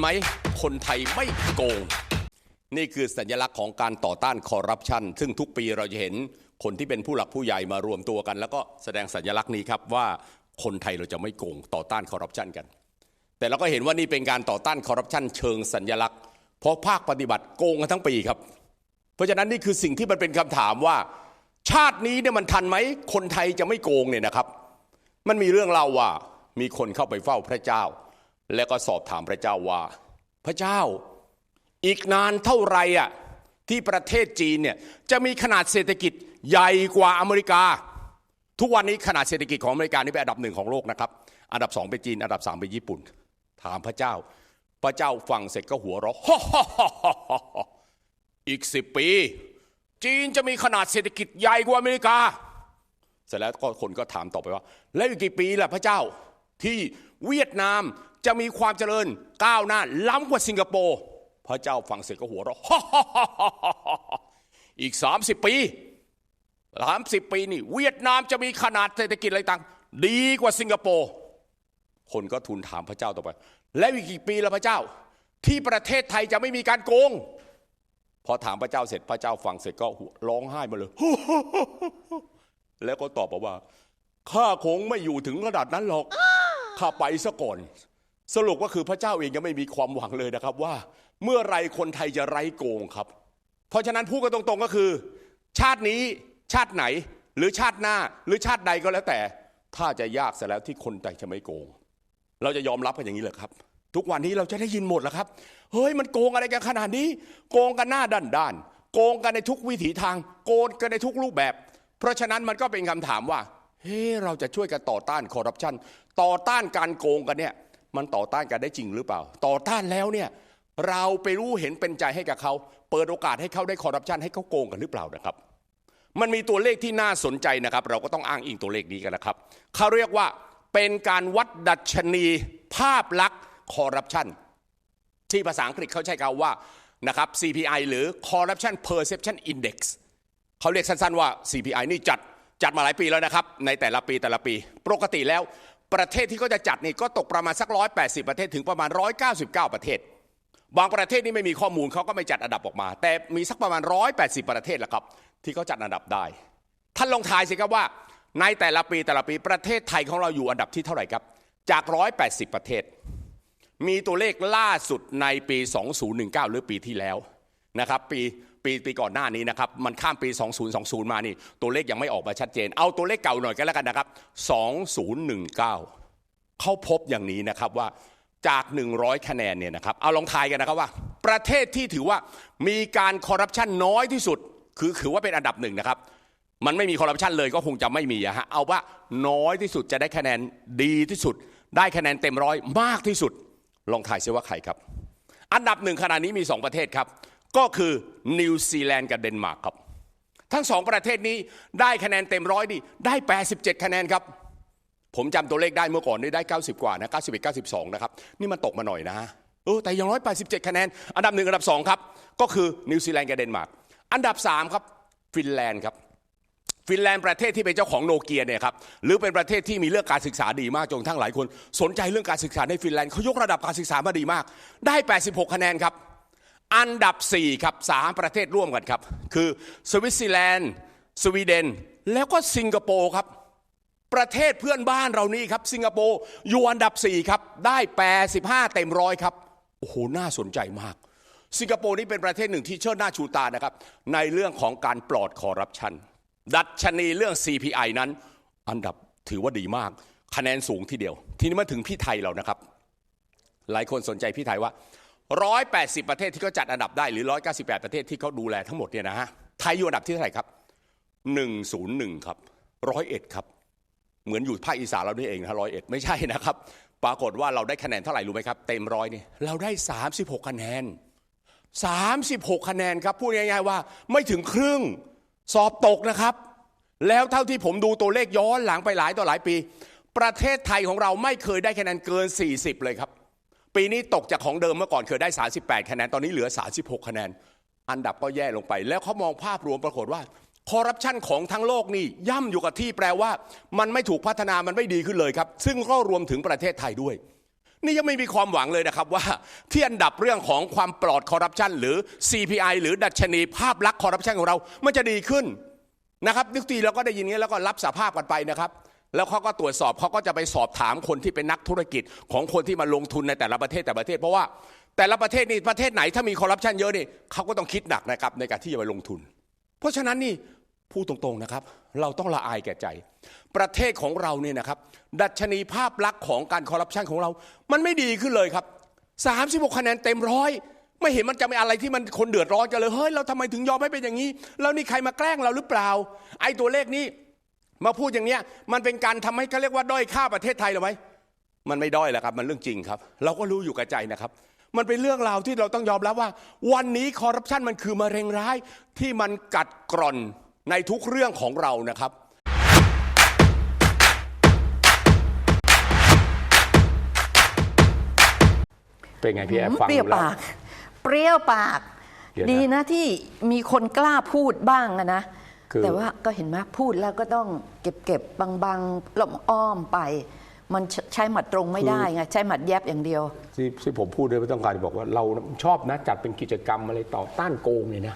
ไหม คนไทยไม่โกง นี่คือสัญลักษณ์ของการต่อต้านคอร์รัปชัน ซึ่งทุกปีเราจะเห็นคนที่เป็นผู้หลักผู้ใหญ่มารวมตัวกัน แล้วก็แสดงสัญลักษณ์นี้ครับว่าคนไทยเราจะไม่โกงต่อต้านคอร์รัปชันกัน แต่เราก็เห็นว่านี่เป็นการต่อต้านคอร์รัปชันเชิงสัญลักษณ์ เพราะภาคปฏิบัติโกงกันทั้งปีครับ เพราะฉะนั้นนี่คือสิ่งที่มันเป็นคำถามว่า ชาตินี้เนี่ยมันทันไหมคนไทยจะไม่โกงเนี่ยนะครับ มันมีเรื่องเล่าว่ามีคนเข้าไปเฝ้าพระเจ้า แล้วก็สอบถามพระเจ้าว่า พระเจ้าอีกนานเท่าไรอะที่ประเทศจีนเนี่ยจะมีขนาดเศรษฐกิจใหญ่กว่าอเมริกา ทุกวันนี้ขนาดเศรษฐกิจของอเมริกานี่เป็นอันดับหนึ่งของโลกนะครับ อันดับสองเป็นจีน อันดับสามเป็นญี่ปุ่น ถามพระเจ้า พระเจ้าฟังเสร็จก็หัวเราะอีกสิบปี จีนจะมีขนาดเศรษฐกิจใหญ่กว่าอเมริกา เสร็จแล้วก็คนก็ถามต่อไปว่า แล้วอีกกี่ปีล่ะพระเจ้าที่เวียดนาม จะมีความเจริญก้าวหน้าล้ำกว่าสิงคโปร์พระเจ้าฟังเสร็จก็หัวเราะอีก 30 ปี 30 ปีนี่ เวียดนามจะมีขนาดเศรษฐกิจอะไรต่าง ดีกว่าสิงคโปร์คนก็ทูลถามพระเจ้าต่อไป แล้วอีกกี่ปีล่ะพระเจ้า ที่ประเทศไทยจะไม่มีการโกงพอถามพระเจ้าเสร็จพระเจ้าฟังเสร็จก็ร้องไห้มาเลย แล้วก็ตอบบอกว่าข้าคงไม่อยู่ถึงระดับนั้นหรอกข้าไปซะก่อน สรุปก็คือพระเจ้าเองยังไม่มีความหวังเลยนะครับว่า เมื่อไรคนไทยจะไร้โกงครับ เพราะฉะนั้นพูดกันตรงๆก็คือ ชาตินี้ชาติไหนหรือชาติหน้าหรือชาติใดก็แล้วแต่ ถ้าจะยากเสียแล้วที่คนไทยจะไม่โกง เราจะยอมรับกันอย่างนี้เหรอครับ ทุกวันนี้เราจะได้ยินหมดแล้วครับเฮ้ยมันโกงอะไรกันขนาดนี้ โกงกันหน้าด้านด้านๆโกงกันในทุกวิถีทาง โกงกันในทุกรูปแบบ เพราะฉะนั้นมันก็เป็นคำถามว่าเฮ้เราจะช่วยกันต่อต้านคอร์รัปชันต่อต้านการโกงกันเนี่ย มันต่อต้านกันได้จริงหรือเปล่า ต่อต้านแล้วเนี่ยเราไปรู้เห็นเป็นใจให้กับเขา เปิดโอกาสให้เขาได้คอร์รัปชันให้เขาโกงกันหรือเปล่านะครับ มันมีตัวเลขที่น่าสนใจนะครับ เราก็ต้องอ้างอิงตัวเลขนี้กันนะครับเขาเรียกว่าเป็นการวัดดัชนีภาพลักษณ์คอร์รัปชันที่ภาษาอังกฤษเขาใช้คำว่านะครับ CPI หรือ Corruption Perception Index เขาเรียกสั้นๆว่า CPI นี่จัดจัดมาหลายปีแล้วนะครับ ในแต่ละปีแต่ละปี ปกติแล้ว ประเทศที่เขาจะจัดนี่ก็ตกประมาณสัก 180 ประเทศถึงประมาณ 199 ประเทศ บางประเทศนี่ไม่มีข้อมูลเขาก็ไม่จัดอันดับออกมา แต่มีสักประมาณ 180 ประเทศแหละครับ ที่เขาจัดอันดับได้ ท่านลองทายสิครับว่า ในแต่ละปีแต่ละปีประเทศไทยของเราอยู่อันดับที่เท่าไหร่ครับ จาก 180 ประเทศ มีตัวเลขล่าสุดในปี 2019 หรือปีที่แล้ว นะครับปีปีปีก่อนหน้านี้นะครับมันข้ามปี 2020 มานี่ ตัวเลขยังไม่ออกมาชัดเจน เอาตัวเลขเก่าหน่อยกันแล้วกันนะครับ 2019 เขาพบอย่างนี้นะครับว่าจาก 100 คะแนนเนี่ยนะครับเอาลองทายกันนะครับว่า ประเทศที่ถือว่ามีการคอร์รัปชันน้อยที่สุด คือถือว่าเป็นอันดับหนึ่งนะครับมันไม่มีคอร์รัปชันเลยก็คงจะไม่มีอะฮะเอาว่าน้อยที่สุดจะได้คะแนนดีที่สุด ได้คะแนนเต็มร้อยมากที่สุด ลองทายซิว่าใครครับ อันดับหนึ่งขณะนี้มีสองประเทศครับ ก็คือนิวซีแลนด์กับเดนมาร์กครับ ทั้งสองประเทศนี้ได้คะแนนเต็มร้อยดิได้ 87 คะแนนครับ ผมจำตัวเลขได้เมื่อก่อนนี่ได้ 90 กว่านะ91 92 นะครับ นี่มันตกมาหน่อยนะเออแต่อย่างน้อย87 คะแนน อันดับหนึ่งอันดับสองครับ ก็คือนิวซีแลนด์กับเดนมาร์ก อันดับสามครับฟินแลนด์ครับฟินแลนด์ประเทศที่เป็นเจ้าของโนเกียเนี่ยครับหรือเป็นประเทศที่มีเรื่องการศึกษาดีมากจนทั้งหลายคน สนใจเรื่องการศึกษาในฟินแลนด์เขายกระดับการศึกษามาดีมาก ได้ 86 คะแนนครับ อันดับ 4 ครับสามประเทศร่วมกันครับ คือสวิตเซอร์แลนด์ สวีเดน แล้วก็สิงคโปร์ครับ ประเทศเพื่อนบ้านเรานี่ครับ สิงคโปร์อยู่อันดับ 4 ครับ ได้ 85 เต็มร้อยครับ โอ้โห น่าสนใจมาก สิงคโปร์นี่เป็นประเทศหนึ่งที่เชิดหน้าชูตานะครับ ในเรื่องของการปลอดคอร์รัปชัน ดัชนีเรื่อง CPI นั้น อันดับถือว่าดีมาก คะแนนสูงทีเดียว ทีนี้มาถึงพี่ไทยเรานะครับ หลายคนสนใจพี่ไทยว่า 180 ประเทศที่เขาจัดอันดับได้หรือ 198 ประเทศที่เขาดูแลทั้งหมดเนี่ยนะฮะไทยอยู่อันดับที่เท่าไหร่ครับ101ครับ101ครับ เหมือนอยู่ภาคอีสานเรานี่เองนะร้อยเอ็ดไม่ใช่นะครับ ปรากฏว่าเราได้คะแนนเท่าไหร่รู้ไหมครับเต็มร้อยนี่เราได้ 36 คะแนน 36 คะแนนครับพูดง่ายๆว่าไม่ถึงครึ่งสอบตกนะครับ แล้วเท่าที่ผมดูตัวเลขย้อนหลังไปหลายต่อหลายปี ประเทศไทยของเราไม่เคยได้คะแนนเกิน 40 เลยครับ ปีนี้ตกจากของเดิมเมื่อก่อนเคยได้ 38 คะแนน ตอนนี้เหลือ 36 คะแนน อันดับก็แย่ลงไป แล้วเขามองภาพรวมปรากฏว่าคอร์รัปชันของทั้งโลกนี่ย่ำอยู่กับที่แปลว่า มันไม่ถูกพัฒนามันไม่ดีขึ้นเลยครับ ซึ่งก็รวมถึงประเทศไทยด้วย นี่ยังไม่มีความหวังเลยนะครับว่า ที่อันดับเรื่องของความปลอดคอร์รัปชันหรือ CPI หรือดัชนีภาพลักษณ์คอร์รัปชันของเรา มันจะดีขึ้นนะครับทุกทีเราก็ได้ยินนี้แล้วก็รับสาภาพกันไปนะครับ แล้วเขาก็ตรวจสอบเขาก็จะไปสอบถามคนที่เป็นนักธุรกิจของคนที่มาลงทุนในแต่ละประเทศแต่ประเทศ เพราะว่าแต่ละประเทศนี่ประเทศไหนถ้ามีคอร์รัปชันเยอะนี่เขาก็ต้องคิดหนักนะครับในการที่จะไปลงทุน เพราะฉะนั้นนี่พูดตรงๆนะครับ เราต้องละอายแก่ใจ ประเทศของเราเนี่ยนะครับ ดัชนีภาพลักษณ์ของการคอร์รัปชันของเรา มันไม่ดีขึ้นเลยครับ 36 คะแนนเต็มร้อยไม่เห็นมันจะมีอะไรที่มันคนเดือดร้อนกันเลยเฮ้ยเราทำไมถึงยอมให้เป็นอย่างนี้ แล้วนี่ใครมาแกล้งเราหรือเปล่า ไอ้ตัวเลขนี้ มาพูดอย่างเนี้ยมันเป็นการทำให้เขาเรียกว่าด้อยค่าประเทศไทยหรือไหมมันไม่ด้อยแล้วครับ มันเรื่องจริงครับ เราก็รู้อยู่กับใจนะครับ มันเป็นเรื่องราวที่เราต้องยอมรับว่า วันนี้คอร์รัปชันมันคือมะเร็งร้ายที่มันกัดกร่อนในทุกเรื่องของเรานะครับเป็นไงพี่แอฟฟังเปรี้ยวดูแล้วปาก เปรี้ยวปากเดี๋ยวนะดีนะที่มีคนกล้าพูดบ้างอะนะคือ แต่ว่าก็เห็นไหมพูดแล้วก็ต้องเก็บเก็บบางบางๆลมอ้อมไป มันใช้ใช้หมัดตรงไม่ได้ไงใช้หมัดแยบอย่างเดียว ที่ที่ผมพูดด้วยไม่ต้องการจะบอกว่าเราชอบนะจัดเป็นกิจกรรมอะไรต่อต้านโกงเลยนะ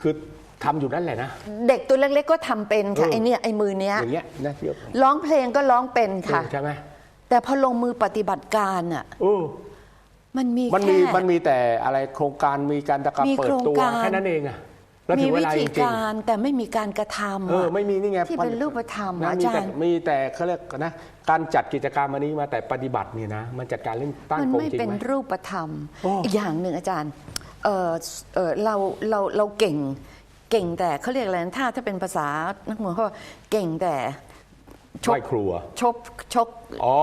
คือทำอยู่นั่นแหละนะ เด็กตัวเล็กๆก็ทำเป็นค่ะเออไอเนี่ยไอมือเนี้ยอย่างเงี้ยนะเดี๋ยวร้องเพลงก็ร้องเป็นค่ะใช่ไหมแต่พอลงมือปฏิบัติการอะเออมันมีมันมีแค่มันมีแต่อะไรโครงการมีการตะการมีเปิดโครงตัวการแค่นั้นเองอะ แล้วมีถึงเววิลาจธีริงการแต่ไม่มีการกระทำๆเอออะ ไม่มีนี่ไงที่เป็นรูปธรรมนะอามีจารแต่ย์มีแต่เขาเรียกนะการจัดกิจกรรมอันนี้มาแต่ปฏิบัติเนี่ยนะมันจัดการเรื่องต้านมันโกงไม่จริงเป็นไหม รูปธรรม โอ้ อีกอย่างหนึ่งอาจารย์เออเออเราเราเราเก่งเก่งแต่เขาเรียกอะไรนะถ้าถ้าเป็นภาษานักมวยเขาว่าเก่งแต่ชไหกว้ครูอะชกชก อ๋อ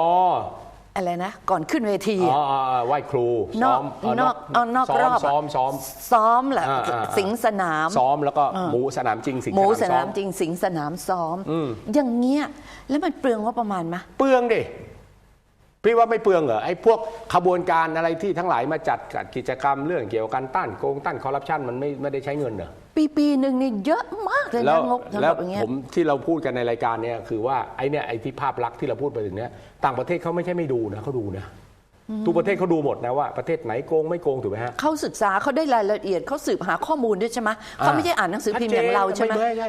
อะไรนะ ก่อนขึ้นเวทีอ๋ออ๋ออ๋อไหว้ครูนซ้ออกมเนอกเอานอกซ้มรอบอะซ้อมซ้อมซ้อมแหละอ่าอ่าอ่าสิงสนามซ้อมแล้วก็หมูสนามจริงสิงหมูสซ้นาอมจริงสิงสนามซ้อม อย่างเงี้ยแล้วมันเปลืองว่าประมาณไหมเปลืองดิ พี่ว่าไม่เปลืองเหรอไอ้พวกขบวนการอะไรที่ทั้งหลายมาจัดกิจกรรมเรื่องเกี่ยวกับการต้านโกงต้านคอร์รัปชันมันไม่ไม่ได้ใช้เงินเหรอปีปีหนึ่งนี่เยอะมากเลยแล้นะวงบสำหแล้รัวบอย่างเงี้ยผมที่เราพูดกันในรายการเนี่ยคือว่าไอ้เนี่ยไอ้ที่ภาพลักษณ์ที่เราพูดไปถึงเนี้ยต่างประเทศเขาไม่ใช่ไม่ดูนะเขาดูนะ ทุกประเทศเขาดูหมดนะว่าประเทศไหนโกงไม่โกงถูกไหมฮะ เขาศึกษาเขาได้รายละเอียดเขาสืบหาข้อมูลด้วยใช่ไหมเขาไม่ได้อ่านหนังสือพิมพ์อย่างเราใช่ไหมใช่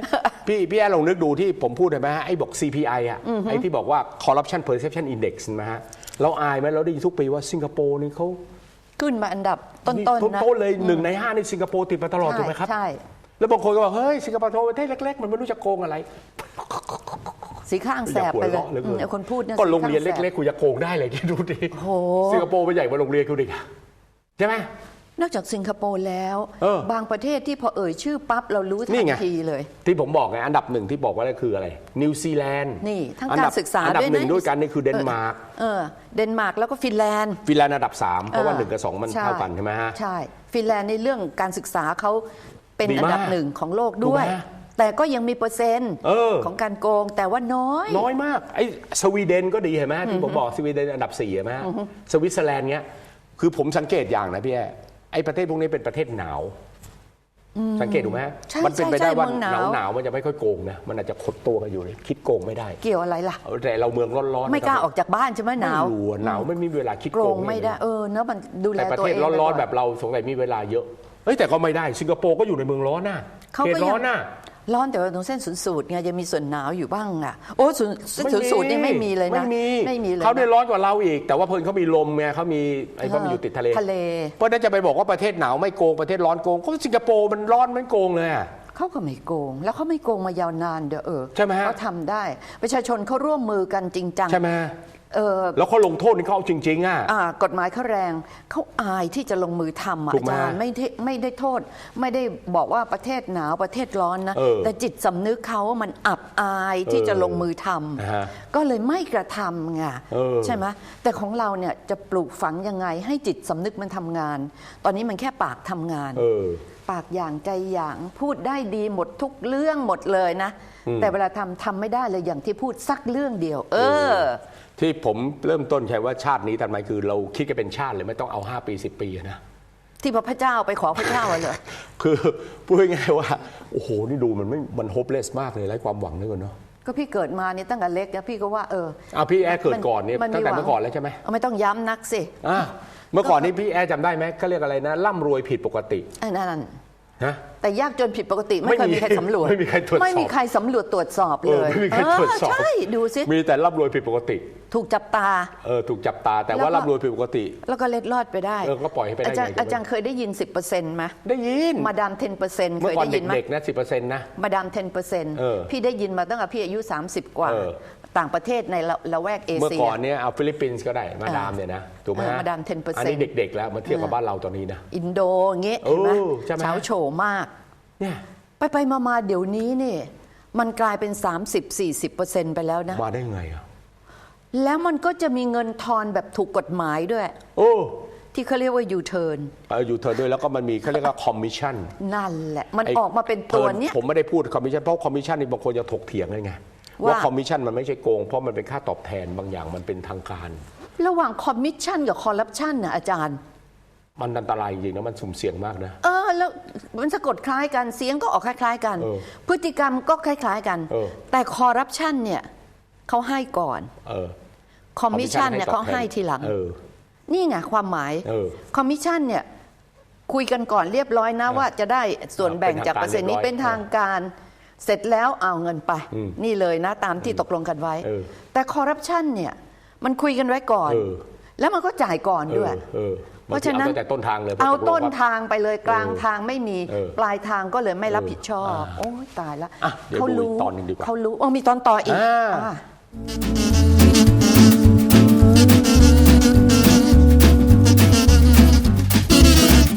พี่พี่แอนลองนึกดูที่ผมพูดเห็นไหมฮะไอ้บอก CPI อะไอ้ที่บอกว่า Corruption Perception Index ใช่ไหมฮะเราอายไหมเราได้ยินทุกปีว่าสิงคโปร์นี่เขาขึ้นมาอันดับต้นนี่ๆนะต้นๆเลยหนึ่งในห้านี่สิงคโปร์ติดมาตลอดใช่ถูกไหมครับใช่แล้วบางคนก็บอกเฮ้ยสิงคโปร์ประเทศเล็กๆ มันไม่รู้จะโกงอะไร สีข้างแสบไปเลยหลืออืมเกินไอ้คนพูดเนี่ยก็โรงเรียนสีข้าแสบเล็กๆคุณจะโกงได้เลยคิดดูดิโหสิงคโปร์มันใหญ่กว่าโรงเรียนคุณดิใช่ไหม นอกจากสิงคโปร์แล้ว เออบางประเทศที่พอเอ่ยชื่อปั๊บเรารู้ทันี่นไง ทีเลย ที่ผมบอกไงอันดับหนึ่งที่บอกว่านั่นคืออะไร นิวซีแลนด์นี่ทั้งอัการดับศึกษาอันดับด้วยหนึ่งนะ ด้วยกันนี่คือเดนมาร์กเออ เดนมาร์กแล้วก็ฟินแลนด์ฟินแลนด์อันดับสามเพราะว่าออหนึ่งกับสองมันใช่เท่ากันใช่ไหมฮะ ใช่ ฟินแลนด์ในเรื่องการศึกษาเขาเป็นดีอันมากดับหนึ่งของโลกด้วย ถูกไหม แต่ก็ยังมีเปอร์เซ็นต์เออ ของการโกงแต่ว่าน้อย น้อยมากไอ้สวีเดนก็ดีเห็นไหมที่ผมบอกสวีเดนอันดับสี่เห็นไหมสวิตเซอร์แลนด์เนี้ยคือผมสังเกตอย่างนะพี่แอไอ้ประเทศพวกนี้เป็นประเทศหนาว สังเกตดูไหมใช่มันเป็นไปใช่ได้ว่าเมืองหหนานาว วหนาวมันจะไม่ค่อยโกงนะมันอาจจะขดตัวกันอยู่เลยคิดโกงไม่ได้เกี่ยวอะไรล่ะ แต่เราเมืองร้อนๆไม่กล้าออกจากบ้านใช่ไหมหนาวไม่รู้อะหนาวไม่มีเวลาคิดโกโกงงไม่ได้เออเนอะมันดูแลแต่ประตัวเทศเองร้อนไปๆแบบเราสงสัยมีเวลาเยอะเฮ้ยแต่ก็ไม่ได้สิงคโปร์ก็อยู่ในเมืองร้อนน่ะเขาเขตก็ร้ยัอนน่ะ ร้อนแต่ว่าตรงเส้นศูนย์สูตรไงยังมีส่วนหนาวอยู่บ้างอะโอ้ศูนย์เส้นศูนย์สูตรนี่ไม่มีเลยนะไม่มีไม่มีเลยเขาเนี่ยนะร้อนกว่าเราอีก แต่ว่าเพิ่นเขามีลมไงเขามีไอ้เขามีอยู่ติดทะเลทะเล เพราะฉะนั้นจะไปบอกว่าประเทศหนาวไม่โกงประเทศร้อนโกงก็สิงคโปร์มันร้อนไม่โกงเลยอะเขาก็ไม่โกง แล้วเขาไม่โกงมายาวนานเด้อเออใช่ไหมฮะเขาทำได้ ประชาชนเขาร่วมมือกันจริงจังใช่ไหม เออแล้วเขาลงโทษนี่เขาเอาจริงๆอะ อ่ากฎหมายเขาแรงเขาอายที่จะลงมือทำอะถูกอาไหมจารย์ไม่ได้ไม่ได้โทษ ไม่ได้บอกว่าประเทศหนาวประเทศร้อนนะเออแต่จิตสำนึกเขามันอับอายที่เออจะลงมือทอ่าฮะำก็เลยไม่กระทำไงเออ ใช่ไหมแต่ของเราเนี่ยจะปลูกฝังยังไงให้จิตสำนึกมันทำงาน ตอนนี้มันแค่ปากทำงาน เออ ปากอย่างใจอย่างพูดได้ดีหมดทุกเรื่องหมดเลยนะ แต่เวลาทำทำไม่ได้เลยอย่างที่พูดสักเรื่องเดียว เออ ที่ผมเริ่มต้นใช้ว่าชาตินี้ทำไมคือ เราคิดกันเป็นชาติเลยไม่ต้องเอา 5 ปี 10 ปีอะนะที่พระเจ้าไปขอพระเจ้าอะเหรอคือพูดง่ายๆว่า โอ้โห นี่ดูมันไม่มันโฮปเลสมากเลยไร้ความหวังเลยก่อนเนาะก็พี่เกิดมานี่ตั้งแต่เล็กนะพี่ก็ว่าเออเอาพี่แอร์เกิดก่อนเนี่ยมันมีตั้งแต่หวังเมื่อก่อนแล้วใช่ไหมเอาไม่ต้องย้ำนักสิอะเมื่อก่อนนี้พี่แอร์จำได้ไหมเขาเรียกอะไรนะร่ำรวยผิดปกติอันนั้นนะแต่ยากจนผิดปกติไม่เคยไม่มีมีใครสำรวจไม่มีใครตรวจสอบไม่มีใครสำรวจตรวจสอบเอเลอยไม่มีใครตรวจสอบเใช่ดูสิมีแต่ร่ำรวยผิดปกติ ถูกจับตา เออถูกจับตาแต่แล้วว่าก็ ร่ำรวยผิดปกติ แล้วก็เล็ดลอดไปได้เออก็ปล่อยให้ไปได้อาจารย์ไงก็ไม่อาจารย์เคยได้ยิน 10%ไหมได้ยิน มาดาม10%เคเมื่อยก่อนได้ยินไหม เด็กๆนะสิบเปอร์เซ็นต์นะ มาดามเออ10%พี่ได้ยินมาตั้งแต่พี่อายุ 30 กว่า เออ ต่างประเทศในละละแวกเอเมื่อเชีย ก่อนเนี่ยเอาฟิลิปปินส์ก็ได้มาดามเนี่ยนะถูกไหมเออฮะมาดาม10%อันนี้เด็กๆแล้วมาเทียบกับบ้านเราตอนนี้นะ อินโดอย่างเงี้ยเห็นไหมเออใช่ไหมเฉาโฉมาก เนี่ยไปไปมามาเดี๋ยวนี้นี่ มันกลายเป็น 30-40%ไปแล้วนะ มาได้ไงอะ แล้วมันก็จะมีเงินทอนแบบถูกกฎหมายด้วย โอ้ที่เขาเรียกว่ายูเทิร์นเอออยู่เธอด้วยแล้วก็มันมีเขาเรียกว่าคอมมิชชั่นนั่นแหละ มันออกมาเป็นตัวเนี้ยผมไม่ได้พูดคอมมิชชั่นเพราะคอมมิชชั่นนี่บางคนจะถกเถียงกันไงว่าว่าคอมมิชชั่นมันไม่ใช่โกง เพราะมันเป็นค่าตอบแทนบางอย่างมันเป็นทางการ ระหว่างคอมมิชชั่นกับคอร์รัปชันนะอาจารย์ มันอันตรายจริงๆนะมันสุ่มเสี่ยงมากนะเออแล้วมันสะกดคล้ายกันเสียงก็ออกคล้าย ๆ กันเออพฤติกรรมก็คล้าย ๆ กันเออแต่คอร์รัปชันเนี่ยเขาให้ก่อน เออ คอมมิชชั่นเนี่ยเขาให้ทีหลังเออนี่ไงความหมายเออคอมมิชชั่นเนี่ยคุยกันก่อนเรียบร้อยนะว่าจะได้ส่วนแบ่งจากเปอร์เซ็นต์นี้เป็เป็นนทาทางงการการเสร็จแล้วเอาเงินไปอืมนี่เลยนะตามที่ตกลงกันไว้เออแต่คอร์รัปชันเนี่ยมันคุยกันไว้ก่อนเออแล้วมันก็จ่ายก่อนเอด้วอยเออเพราะฉะนั้นบงทีเอาตั้งแต่ต้นทางเลยเอาพระกลงต้นว่าทางไปเลยกลางเออทางไม่มีเออปลายทางก็เลยไม่รับผิดชอบอ่าโอ้ยตายละอะเดี๋ยวเขาดูอีรู้กตอนหนึ่งดีกว่าเขารู้อ๋อมีตอนต่ออีกอ่าอ่า